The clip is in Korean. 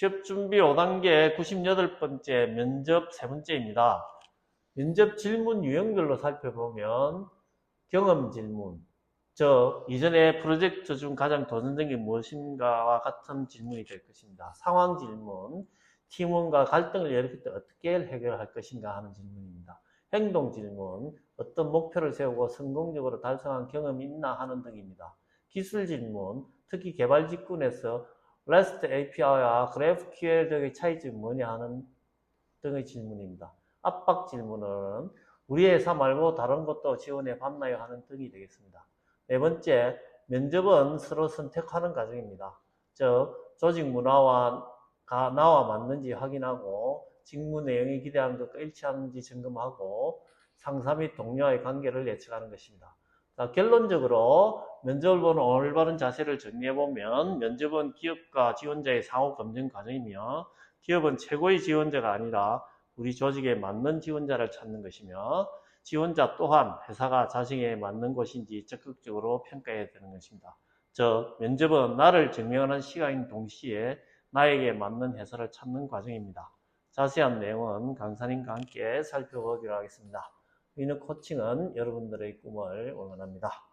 취업 준비 5단계 98번째 면접 세 번째입니다. 면접 질문 유형별로 살펴보면 경험 질문, 저 이전에 프로젝트 중 가장 도전된 게 무엇인가와 같은 질문이 될 것입니다. 상황 질문, 팀원과 갈등을 일으킬 때 어떻게 해결할 것인가 하는 질문입니다. 행동 질문, 어떤 목표를 세우고 성공적으로 달성한 경험이 있나 하는 등입니다. 기술 질문, 특히 개발 직군에서 REST API와 GraphQL 등의 차이점이 뭐냐 하는 등의 질문입니다. 압박 질문은 우리 회사 말고 다른 곳도 지원해 봤나요 하는 등이 되겠습니다. 네 번째, 면접은 서로 선택하는 과정입니다. 즉, 조직 문화와 가 나와 맞는지 확인하고 직무 내용이 기대하는 것과 일치하는지 점검하고 상사 및 동료와의 관계를 예측하는 것입니다. 자, 결론적으로 면접을 보는 올바른 자세를 정리해보면 면접은 기업과 지원자의 상호 검증 과정이며 기업은 최고의 지원자가 아니라 우리 조직에 맞는 지원자를 찾는 것이며 지원자 또한 회사가 자신에게 맞는 곳인지 적극적으로 평가해야 되는 것입니다. 즉, 면접은 나를 증명하는 시간인 동시에 나에게 맞는 회사를 찾는 과정입니다. 자세한 내용은 강사님과 함께 살펴보기로 하겠습니다. 위너 코칭은 여러분들의 꿈을 응원합니다.